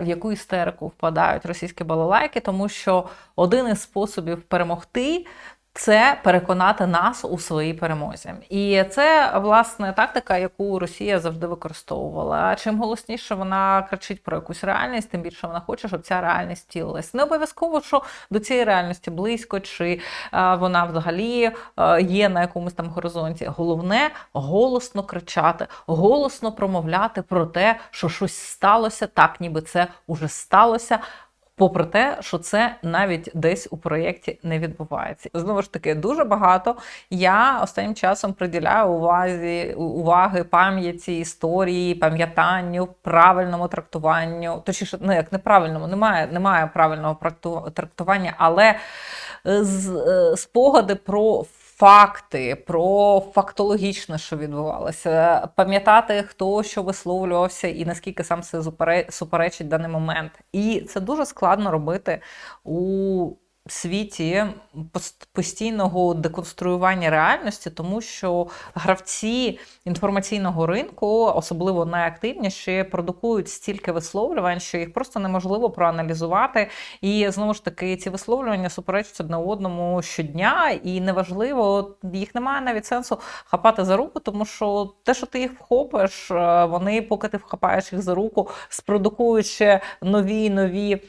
в яку істерику впадають російські балалайки, тому що один із способів перемогти. Це переконати нас у своїй перемозі, і це власне тактика, яку Росія завжди використовувала. Чим голосніше вона кричить про якусь реальність, тим більше вона хоче, щоб ця реальність втілилась. Не обов'язково, що до цієї реальності близько, чи е, вона взагалі е, є на якомусь там горизонті. Головне голосно кричати, голосно промовляти про те, що щось сталося, так ніби це уже сталося. Попри те, що це навіть десь у проєкті не відбувається. Знову ж таки, дуже багато я останнім часом приділяю увазі уваги пам'яті, історії, пам'ятанню, правильному трактуванню. Точніше, ну як неправильному, немає, немає правильного трактування, але з- е, спогади про. Факти про фактологічне, що відбувалося, пам'ятати, хто що висловлювався і наскільки сам це суперечить даний момент. І це дуже складно робити у світі пос- постійного деконструювання реальності, тому що гравці інформаційного ринку, особливо найактивніші, продукують стільки висловлювань, що їх просто неможливо проаналізувати. І знову ж таки, ці висловлювання суперечать одне одному щодня, і неважливо, їх немає навіть сенсу хапати за руку, тому що те, що ти їх вхопиш, е, вони, поки ти вхапаєш їх за руку, спродукують ще нові нові.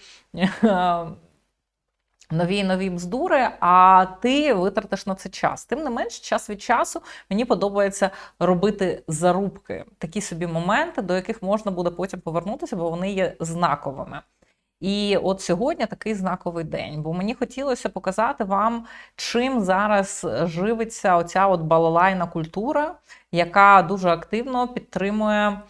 Нові нові бздури, а ти витратиш на це час. Тим не менш, час від часу мені подобається робити зарубки, такі собі моменти, до яких можна буде потім повернутися, бо вони є знаковими. І от сьогодні такий знаковий день, бо мені хотілося показати вам, чим зараз живиться оця от балалайна культура, яка дуже активно підтримує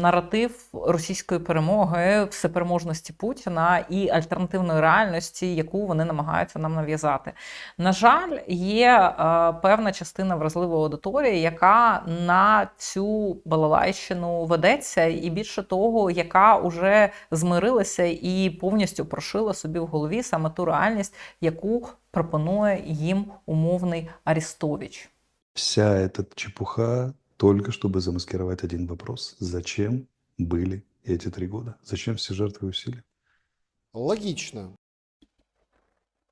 наратив російської перемоги, всепереможності Путіна і альтернативної реальності, яку вони намагаються нам нав'язати. На жаль, є е, певна частина вразливої аудиторії, яка на цю балалайщину ведеться, і більше того, яка вже змирилася і повністю прошила собі в голові саме ту реальність, яку пропонує їм умовний Арістович. Вся эта чепуха только чтобы замаскировать один вопрос. Зачем были эти три года? Зачем все жертвы и усилия? Логічно.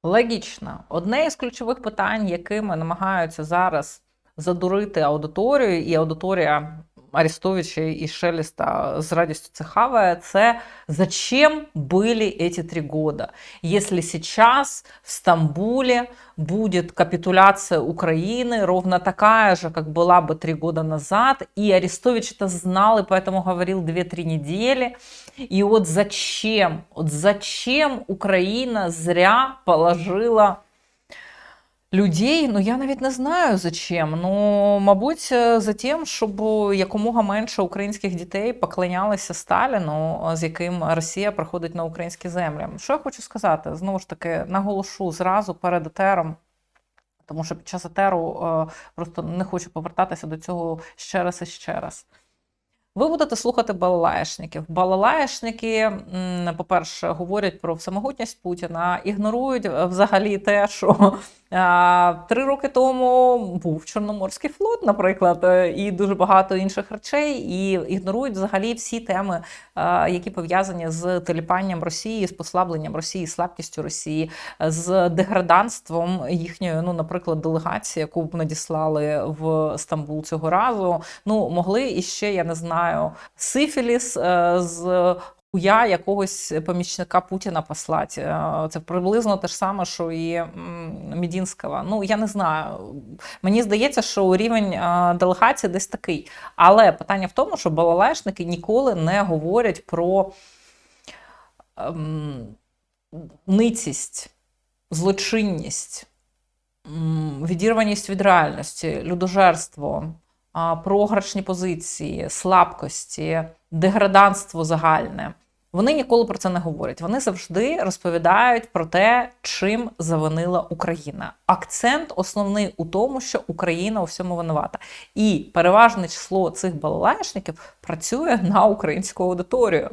Логічно, одне із ключових питань, якими намагаються зараз задурити аудиторію, і аудиторія Арестовича і Шелеста з радістю це хаває, це зачем были эти три года? Если сейчас в Стамбуле будет капитуляция Украины ровно такая же, как была бы три года назад, и Арестович это знал, и поэтому говорил 2-3 недели, и вот зачем, вот зачем Украина зря положила людей, ну я навіть не знаю зачем. Ну, мабуть, е, за тим, щоб якомога менше українських дітей поклонялися Сталіну, з яким Росія приходить на українські землі. Що я хочу сказати? Знову ж таки, наголошу зразу перед етером. Тому що під час етеру е, просто не хочу повертатися до цього ще раз і ще раз. Ви будете слухати балалаєшників. Балалаєшники, по-перше, говорять про всемогутність Путіна, ігнорують е, взагалі те, що три роки тому був Чорноморський флот, наприклад, е, і дуже багато інших речей, і ігнорують взагалі всі теми, е, які пов'язані з теліпанням Росії, з послабленням Росії, слабкістю Росії, з деграданством їхньої, ну, наприклад, делегації, яку б надіслали в Стамбул цього разу. Ну, могли іще, я не знаю, сифіліс е, з. Хуя якогось помічника Путіна послати. Е, Це приблизно те ж саме, що і Мідінського. Ну, я не знаю. Мені здається, що рівень е, делегації десь такий. Але питання в тому, що балалайшники ніколи не говорять про ем, ницість, злочинність, відірваність від реальності, людожерство, програшні позиції, слабкості, деграданство загальне. Вони ніколи про це не говорять. Вони завжди розповідають про те, чим завинила Україна. Акцент основний у тому, що Україна у всьому винувата. І переважне число цих балалайшників працює на українську аудиторію.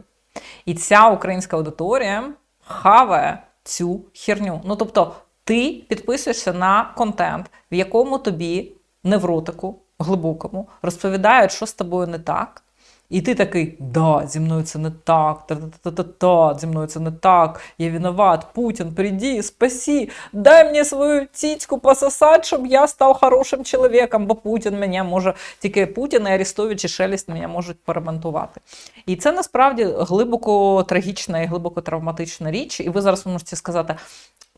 І ця українська аудиторія хаває цю херню. Ну тобто, ти підписуєшся на контент, в якому тобі невротику глибокому розповідають, що з тобою не так. І ти такий, да, зі мною це не так, та-та-та-та-та, зі мною це не так, я виноват, Путін, приди, спаси, дай мені свою цицьку пососать, щоб я став хорошим чоловіком, бо Путін мене може, тільки Путін і Арестович і Шелест мене можуть поремонтувати. І це насправді глибоко трагічна і глибоко травматична річ. І ви зараз можете сказати,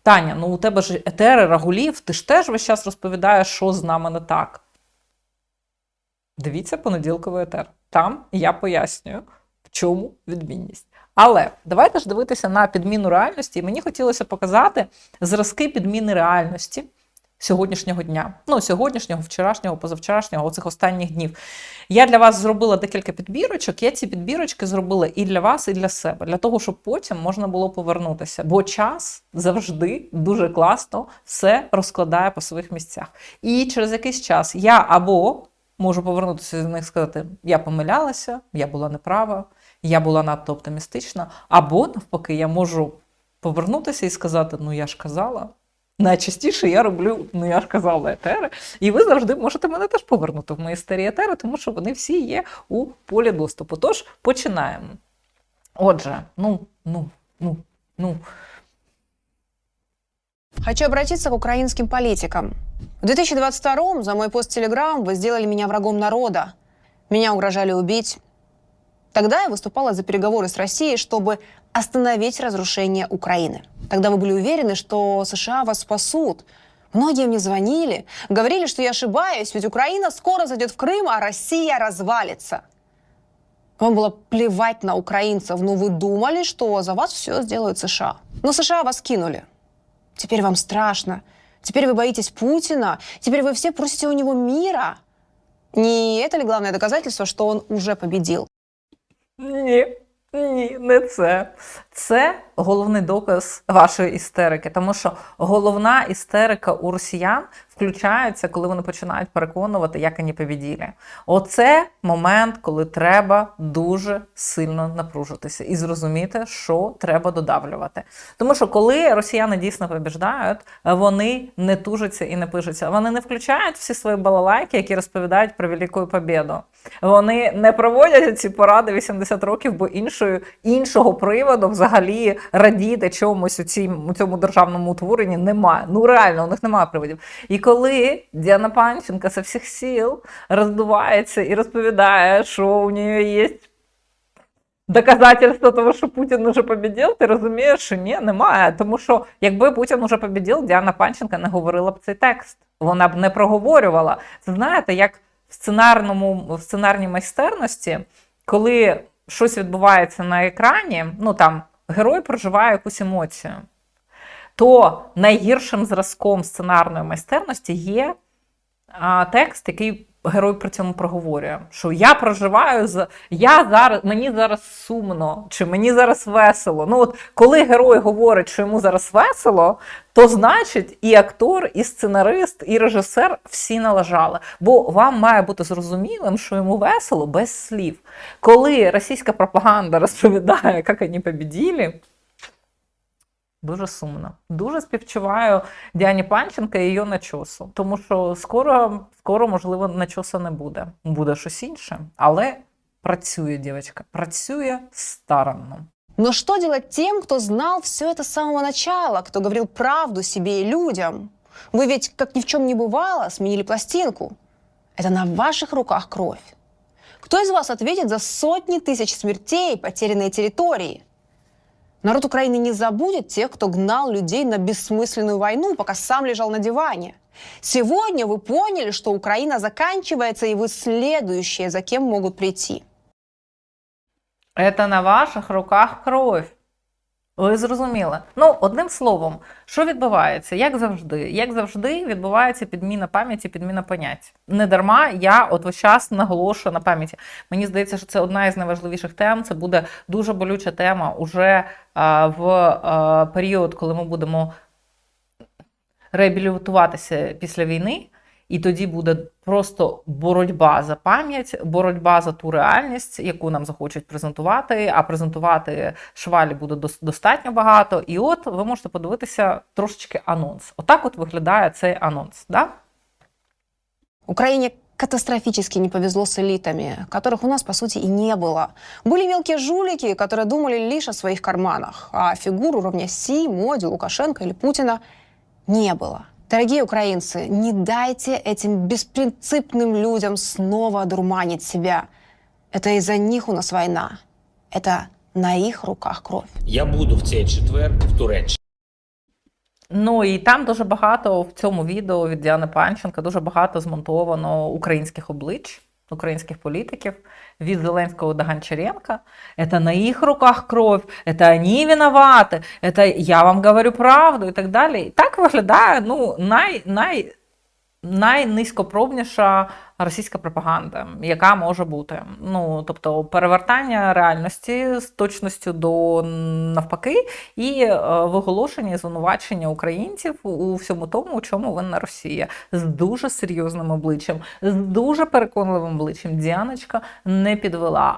Таня, ну у тебе ж етери, рагулів, ти ж теж весь час розповідаєш, що з нами не так. Дивіться понеділковий етер. Там я пояснюю, в чому відмінність. Але давайте ж дивитися на підміну реальності. І мені хотілося показати зразки підміни реальності сьогоднішнього дня. Ну, сьогоднішнього, вчорашнього, позавчорашнього, оцих останніх днів. Я для вас зробила декілька підбірочок. Я ці підбірочки зробила і для вас, і для себе, для того, щоб потім можна було повернутися. Бо час завжди дуже класно все розкладає по своїх місцях. І через якийсь час я або можу повернутися до них і сказати: я помилялася, я була неправа, я була надто оптимістична, або навпаки, я можу повернутися і сказати: ну я ж казала. Найчастіше я роблю, ну я ж казала, етери. І ви завжди можете мене теж повернути в мої старі етери, тому що вони всі є у полі доступу. Тож починаємо. Отже, ну, ну, ну, ну. Хочу обратиться к украинским политикам. В 2022 за мой пост в Телеграм вы сделали меня врагом народа. Меня угрожали убить. Тогда я выступала за переговоры с Россией, чтобы остановить разрушение Украины. Тогда вы были уверены, что США вас спасут. Многие мне звонили, говорили, что я ошибаюсь, ведь Украина скоро зайдет в Крым, а Россия развалится. Вам было плевать на украинцев, но вы думали, что за вас все сделают США. Но США вас кинули. Теперь вам страшно. Теперь вы боитесь Путина. Теперь вы все просите у него мира. Не это ли главное доказательство, что он уже победил? Ні, ні, не це. Це головний доказ вашої істерики, тому що головна істерика у росіян включається, коли вони починають переконувати, як вони побіділи. Оце момент, коли треба дуже сильно напружитися і зрозуміти, що треба додавлювати. Тому що коли росіяни дійсно побіждають, вони не тужаться і не пишуться. Вони не включають всі свої балалайки, які розповідають про велику побіду. Вони не проводять ці поради 80 років, бо іншої, іншого приводу взагалі радіти чомусь у, цій, у цьому державному утворенні немає. Ну реально, у них немає приводів. І коли Діана Панченка з всіх сіл роздувається і розповідає, що у неї є доказательство того, що Путін уже побідів, ти розумієш, що ні, немає. Тому що якби Путін уже побідів, Діана Панченка не говорила б цей текст. Вона б не проговорювала. Це знаєте, як в сценарному в сценарній майстерності, коли щось відбувається на екрані, ну там герой проживає якусь емоцію, то найгіршим зразком сценарної майстерності є а, текст, який герой при цьому проговорює. Що я проживаю з я зараз, мені зараз сумно, чи мені зараз весело. Ну от коли герой говорить, що йому зараз весело, то значить і актор, і сценарист, і режисер всі налажали. Бо вам має бути зрозумілим, що йому весело без слів. Коли російська пропаганда розповідає, як вони побіділи, Дуже сумно. Дуже співчуваю Діані Панченка і її начосу. Тому що скоро, скоро, можливо, начоса не буде. Буде щось інше. Але працює дівчинка, працює старанно. Но что делать тем, кто знал все это с самого начала, кто говорил правду себе и людям? Вы ведь, как ни в чем не бывало, сменили пластинку. Это на ваших руках кровь. Кто из вас ответит за сотни тысяч смертей, потерянные территории? Народ Украины не забудет тех, кто гнал людей на бессмысленную войну, пока сам лежал на диване. Сегодня вы поняли, что Украина заканчивается, и вы следующие, за кем могут прийти. Це на ваших руках кров. Ви зрозуміли? Ну, одним словом, що відбувається? Як завжди, як завжди, відбувається підміна пам'яті, підміна понять. Не дарма я от весь час наголошую на пам'яті. Мені здається, що це одна із найважливіших тем. Це буде дуже болюча тема уже а, в а, період, коли ми будемо реабілітуватися після війни. І тоді буде просто боротьба за пам'ять, боротьба за ту реальність, яку нам захочуть презентувати. А презентувати швалі буде дос- достатньо багато. І от ви можете подивитися трошечки анонс. Отак от виглядає цей анонс. Да? Украине катастрофически не повезло с элитами, которых у нас, по сути, и не было. Были мелкие жулики, которые думали лишь о своих карманах, а фигур уровня Си, Моди, Лукашенко или Путина не было. Дорогие украинцы, не дайте этим беспринципным людям снова одурманить себя. Это из-за них у нас война. Это на их руках кровь. Я буду в цей четвер в Туреччині. Ну і там дуже багато в цьому відео від Діани Панченка дуже багато змонтовано українських облич, українських політиків від Зеленського до Гончаренка. Это на їх руках кров, это вони виноваты, это я вам говорю правду і так далі. І так виглядає ну, най, най, найнизькопробніша російська пропаганда, яка може бути. Ну, тобто перевертання реальності з точністю до навпаки, і е, виголошення і звинувачення українців у всьому тому, у чому винна Росія, з дуже серйозним обличчям, з дуже переконливим обличчям. Діаночка не підвела.